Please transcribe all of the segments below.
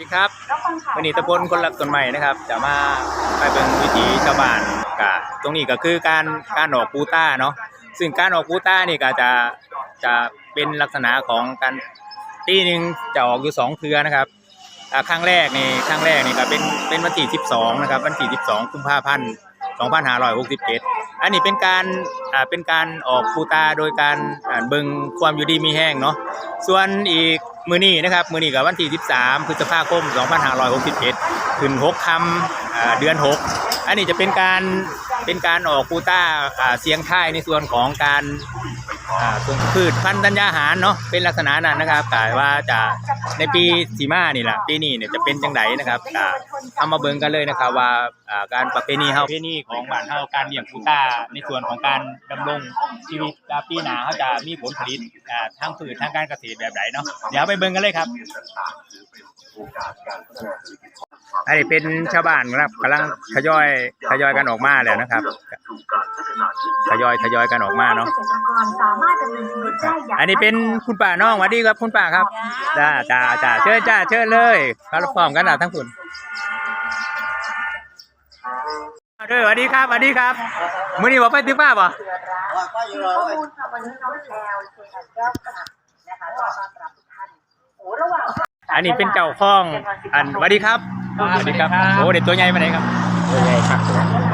สวัสดีครับวันนี้ตะพลคนรักต้นใหม่นะครับจะมาไปเป็นวิถีชาวบ้านกะตรงนี้ก็คือการการออกปูต้าเนาะซึ่งการออกปูต้านี่ก็จะจะเป็นลักษณะของการปีหนึ่งจะออกอยู่สองเครือนะครับอ่าครั้งแรกนี่ครั้งแรกนี่ก็เป็นเป็นวันที่12นะครับวันที่12กุมภาพันธ์2567 อันนี้เป็นการอ่าเป็นการออกปูตาโดยการอ่าเบิงความอยู่ดีมีแห้งเนาะส่วนอีกมือนี้นะครับมือนี้กับวันที่ 13 พฤษภาคม 2561ขึ้น6คำอ่าเดือน 6 อันนี้จะเป็นการเป็นการออกปูตาอ่าเสียงท้ายในส่วนของการ อ่าส่วนพืชพันธุ์ธัญญาหารเนาะเป็นลักษณะนั้นนะครับแต่ว่าจะในปีสีมานี่แหละปีนี้เนี่ยจะเป็นจังไดนะครับก็เอามาเบิ่งกันเลยนะครับว่าอ่าการประเพณีเฮาประเพณีของบ้านเฮาการเลี้ยงกูต้าในส่วนของการดำรงชีวิตอ่าปีหน้าเขาจะมีผลผลิตอ่าทางพืชทางการเกษตรแบบไหนเนาะเดี๋ยวไปเบิ่งกันเลยครับ อันนี้เป็นชาวบ้านครับกำลังทยอยทยอยกันออกมาแล้วนะครับทยอยทยอยกันออกมาเนาะเกษตรกรสามารถดำเนินชีวิตได้อย่างอันนี้เป็นคุณป่าน้องสวัสดีครับคุณป่าครับจ้าจ้าจ้าเชิญจ้าเชิญเลยครับพร้อมกันนะทั้งคุณเด้อสวัสดีครับสวัสดีครับมื้อนี้ว่าไปถึงป้าบ่ข้อมูลค่ะวันนี้น้องแพลวเชนันแก้วกระนะคะขอต้อนรับทุกท่านโอ้ระหว่างอันนี้เป็นเจ้าของอันสวัสดีครับ สวัสดีครับโอ้เด็กตัวใหญ่มาไหนครับตัวใหญ่ครับ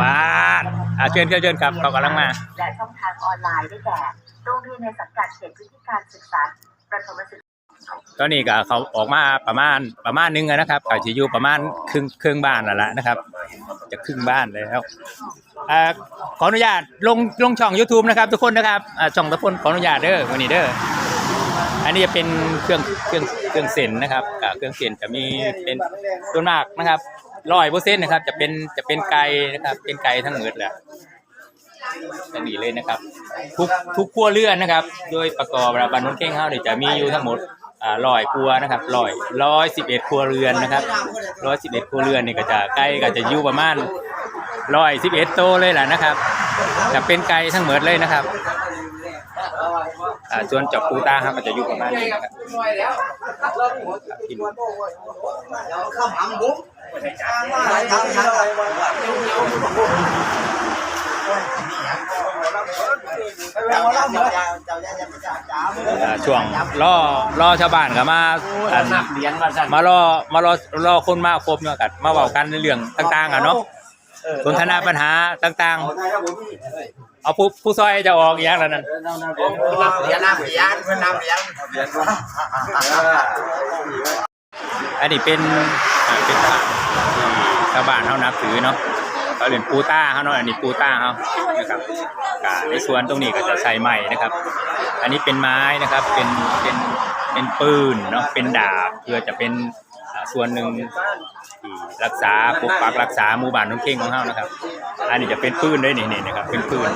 ว้าดอ่าเชิญเชิญเชิญครับเขากำลังมาและช่องทางออนไลน์ได้แก่โรงเรียนในสังกัดเขตพื้นที่การศึกษาประถมศึกษาตอนนี้ก็เขาออกมาประมาณประมาณนึงอะนะครับเขาจะอยู่ประมาณครึ่งครึ่งบ้านแล้วล่ะนะครับ จะครึ่งบ้านแล้วอ่าขออนุญาตลงลงช่อง YouTube นะครับ ทุกคนนะครับอ่าช่องทุกคนขออนุญาตเด้อวันนี้เด้อ อันนี้จะเป็นเครื่องเครื่องเครื่องเส้นนะครับเครื่องเส้นจะมีเป็นส่วนมากนะครับร้อยเปอร์เซ็นต์นะครับ จะเป็นจะเป็นไก่นะครับ เป็นไก่ทั้งหมดแหละทั้งอีเลยนะครับ ทุกทุกครัวเรือนนะครับ โดยประกอบระบันนนเก้งเฮาเนี่ยจะมีอยู่ทั้งหมดร้อยครัวนะครับร้อยร้อยสิบเอ็ดครัวเรือนนะครับร้อยสิบเอ็ดครัวเรือนนี่ก็จะไก่ก็จะอยู่ประมาณร้อยสิบเอ็ดโตวเลยแหละนะครับจะเป็นไก่ทั้งหมดเลยนะครับ อ่าส่วนจับปูตาครับก็จะอยู่ประมาณนี้นะครับครับกินอ่าช่วงล่อล่อชาวบ้านก็มาอันเลี้ยงว่าสั่นมารอมารอรอคนมาครบเนาะกันมาเว้ากันในเรื่องต่างๆอะเนาะสนทนาปัญหาต่างๆ เอาผู้ผู้ซอยจะออกอีกอย่างแล้วนั่นเลี้ยงน้ำเลี้ยนน้ำเลี้ยงอันนี้เป็นเป็นพระที่ชาวบ้านเขานับถือเนาะเขาเรียนปูต้าเขาเนาะอันนี้ปูต้าเขานะครับกในส่วนตรงนี้ก็จะใช้ไม้นะครับ อันนี้เป็นไม้นะครับเป็นเป็นเป็นปืนเนาะเป็นดาบเพื่อจะเป็นส่วนหนึ่ง ที่รักษาปกปักรักษาหมู่บ้านน้องเข่งของเขานะครับ อันนี้จะเป็นปืนด้วยนี่นี่นะครับ เป็นปืน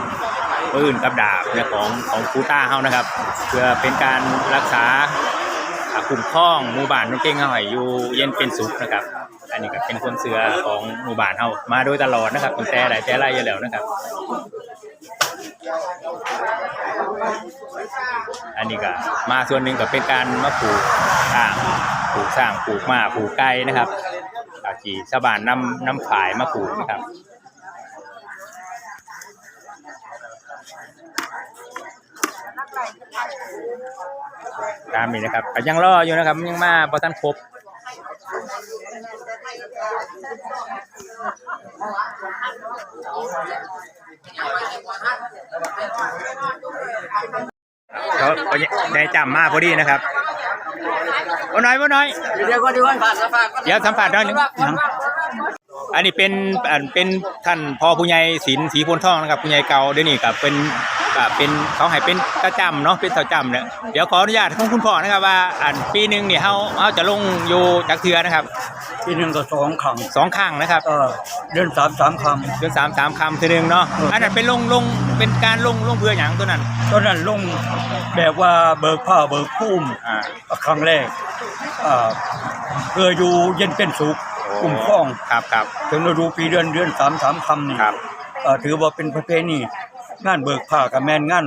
ปืนกับดาบเนี่ยของของปูต้าเขานะครับ เพื่อเป็นการรักษาคุ้มครองหมู่บ้านนุ่งเก่งเฮาให้อยู่เย็นเป็นสุขนะครับ อันนี้ก็เป็นความเชื่อของหมู่บ้านเฮามาโดยตลอดนะครับตั้งแต่หลายแต่ไรอยู่แล้วนะครับ อันนี้ก็มาส่วนหนึ่งก็เป็นการมาปลูกสร้างปลูกสร้างปลูกหมาปลูกไก่นะครับ อาจีชาวบ้านนำนำฝายมาปลูกนะครับตามนี้นะครับก็ยังรออยู่นะครับยังมาพอท่านครบเขาเขาได้จำมาพอดีนะครับ ว่าน้อยว่าน้อย เดี๋ยวก็ดีว่าฝากฝากเดี๋ยวสัมผัสได้หนึ่งอันนี้เป็นอันเป็นท่านพ่อผู้ใหญ่ศิลศรีพลทองนะครับผู้ใหญ่เก่าเดี๋ยวนี้กับเป็น กับเป็นเขาให้เป็นกระจำเนาะเป็นเสาจำเนี่ยเดี๋ยวขออนุญาตของคุณพ่อนะครับว่าอันปีหนึ่งเนี่ยเขาเขาจะลงอยู่จากเทือนะครับที่หนึ่งก็สองครั้งสองข้างนะครับเออเดือนสามสามค เดือนสามสามคำทีหนึ่งเนาะอันนั้นเป็นลงลงเป็นการลงลงเพื่ออย่างตัวนั้นำตอนนั้นลงแบบว่าเบิกผ้าเบิกพุ่มอ่า ครั้งแรกอ่าเพื่ออยู่เย็นเป็นสุขกลุ่มข้อง ครับครับถึงฤดูปีเดือนเดือนสามสามคำนี่ครับ เอ่อถือว่าเป็นประเพณี งานเบิกผ้ากับแมนงาน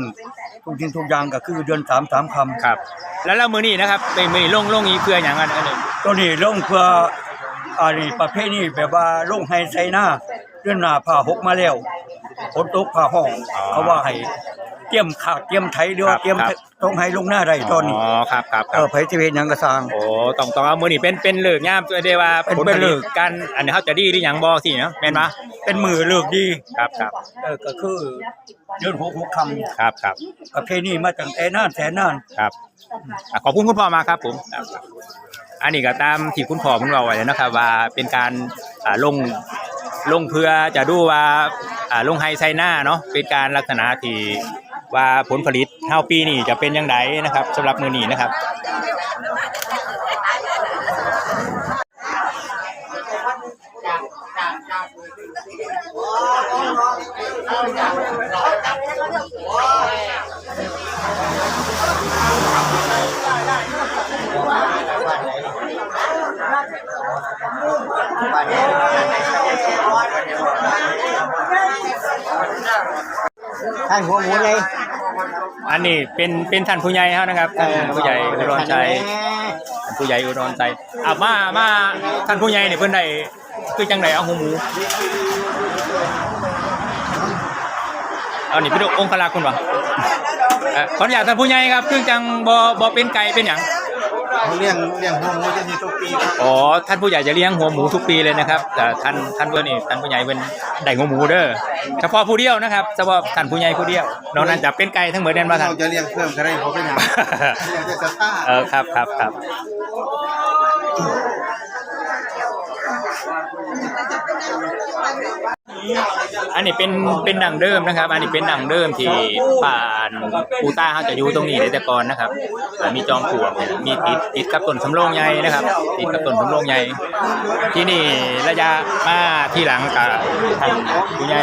ทุกทิ้งทุกอย่างก็คือเดือนสามสามคำครับ แล้วแล้วมือนี้นะครับเป็นมือนี้ลงลงอีเพื่ออย่างอันอันนี้ตัวนี้ลงเพื่ออันนี้ประเภทนี้แบบว่าลงให้ใส่หน้าเรื่องหน้าผ้าหกมาแล้วฝนตกผ้าห้องอ๋อเขาว่าให้เตรียมขาดเตรียมไถหรือว่าครับเตรียมครับต้องให้ลงหน้าได้ตอนนี้อ๋อครับครับคเอรับอไผสิเฮ็ดหยังก็สร้างโอ้ต้องต้องเอามือนี่เป็นเป็นเลิกงามตัวเดียวว่าเป็นผลเป็นผฤลิกตษ์กันอันนี้เขาจะดีหรือหยังบ่สิเนาะแม่นปะเป็นมือเลิกดีครับครับเออก็คือ เดือนหกหกคครับครับำประเพณีมาตั้งแต่นานแสนนาน ครับอะขอบคุณคุณพ่อมากครับผมครับครับอันนี้ก็ตามที่คุณพ่อคุณเราไว้นะครับ ว่าเป็นการอ่าลงลงเพื่อจะดูว่าอ่าลงไฮไซหน้าเนาะเป็นการลักษณะที่ว่าผลผลิตเท่าปีนี้จะเป็นยังไงนะครับสำหรับมือนี้นะครับ ท่านหัวหมูเลยอันนี้เป็นเป็นท่านผู้ใหญ่เขานะครับท่านผู้ใหญ่อุดรชัยท่าน ผู้ใหญ่อุดรชัยอะมามาท่านผู้ใหญ่เนี่ยเพิ่นได้คือจังไดเอาหูหมูเอานี่พี่ดกองคลักษ์คุณวะเอ่อขออนุญาตท่านผู้ใหญ่ครับคือจังบ่บ่เป็นไก่เป็นหยังเลี้ยงเลี้ยงหัวหมูจะมีทุกปีครับอ๋อท่านผู้ใหญ่จะเลี้ยงหัวหมูทุกปีเลยนะครับแต่ท่านท่านเพื่อนนี่ท่านผู้ใหญ่เป็นได้หัวหมูเด้อเฉพาะผู้เดียวนะครับเฉพาะท่านผู้ใหญ่ผู้เดียวนอกนั้นจะเป็นไก่ทั้งหมดเด่นมาท่าน เราจะเลี้ยงเพิ่มก็ได้เพราะเป็นอย่างเลี้ยงจะสตาร์ เออครับครับครับ อันนี้เป็นเป็นดังเดิมนะครับ อันนี้เป็นดังเดิมที่ผ่านปูต้าเขาจะอยู่ตรงนี้เลยแต่ก่อนนะครับมีจอมปลวกมีติดติดกับต้นสำโรงใหญ่นะครับติดกับต้นสำโรงใหญ่ที่นี่ระยะมาที่หลังกับทางผู้ใหญ่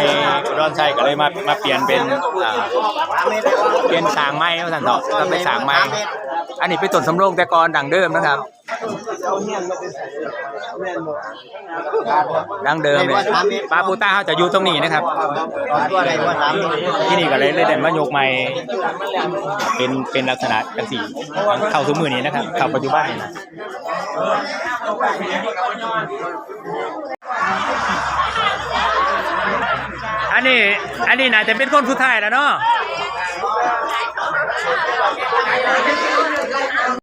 ร้อนชัยก็เลยมามาเปลี่ยนเป็นอ่าเปลี่ยนสางไม้เขาสั่นต่อก็ไปสางไม้อันนี้เป็นต้นสำโรงแต่ก่อนดังเดิมนะครับดังเดิมเลยปลาปูต้าเขาจะอยู่ตรงนี้นะครับ ตัวอะไรว่าสามที่นี่ก็เลยเลยเด่นมายกใหม่เป็นเป็นลักษณะจังสี่เข้าสู่มือนี้นะครับ เข้าปัจจุบันนี้นะอันนี้อันนี้น่าจะเป็นคนสุดท้ายแล้วเนาะ